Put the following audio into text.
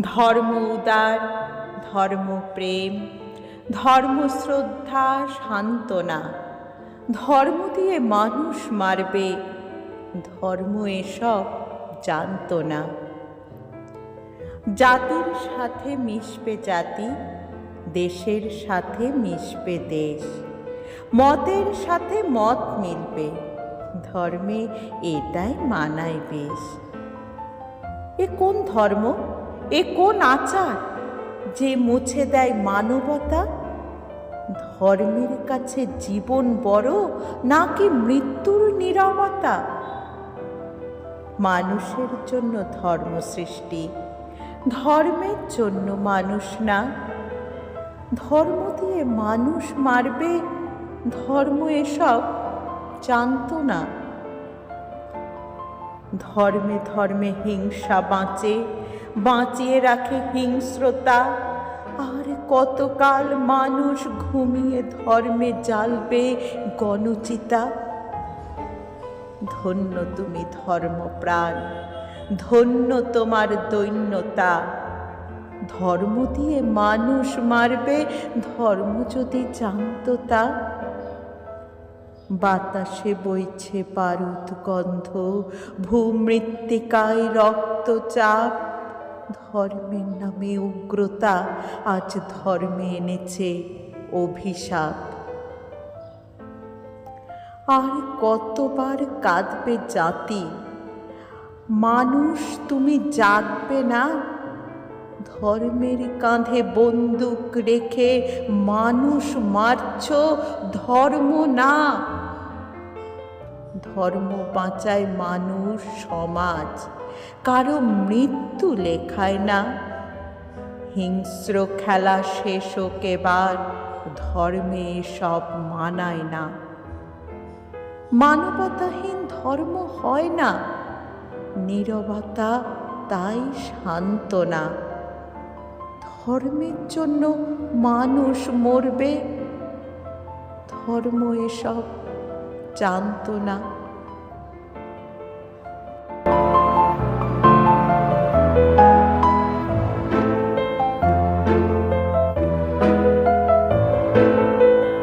ধর্ম উদার ধর্মপ্রেম ধর্মশ্রদ্ধা সান্ত্বনা। ধর্ম দিয়ে মানুষ মারবে, ধর্ম এসব জানত না জাতির সাথে মিশবে জাতি, দেশের সাথে মিশবে দেশ। মতের সাথে মত মিলবে, ধর্মে এটাই মানায় বেশ। এ কোন ধর্ম? এ কোন আচার যে মুছে দেয় মানবতা? ধর্মের কাছে জীবন বড় নাকি মৃত্যুর নিরবতা? মানুষের জন্য ধর্ম সৃষ্টি, ধর্মের জন্য মানুষ না। ধর্ম দিয়ে মানুষ মারবে, ধর্ম এসব জানতো না। ধর্মে ধর্মে হিংসা বাঁচে, বাঁচিয়ে রাখে হিংস্রতা। আর কতকাল মানুষ ঘুমিয়ে ধর্মে জ্বালবে গণচিতা? ধন্য তুমি ধর্মপ্রাণ, ধন্য তোমার দৈন্যতা। ধর্ম দিয়ে মানুষ মারবে, ধর্ম যদি জানতো তা। বাতাসে বইছে পারুত গন্ধ, ভূমৃত্তিকায় রক্তচাপ ধর্মের নামে উগ্রতা, আজ ধর্মে এনেছে অভিশাপ। আর কতবার কাঁদবে জাতি? মানুষ তুমি জাগবে না? ধর্মের কাঁধে বন্দুক রেখে মানুষ মারছ, ধর্ম না। ধর্ম বাঁচায় মানুষ সমাজ। কারও মৃত্যু লেখায় না। হিংস্র খেলা শেষ হোক এবার, ধর্মে সব মানায় না। মানবতাহীন ধর্ম হয় না। নীরবতা তাই সান্ত্বনা ধর্মের জন্য মানুষ মরবে। ধর্ম এসব জানতো না।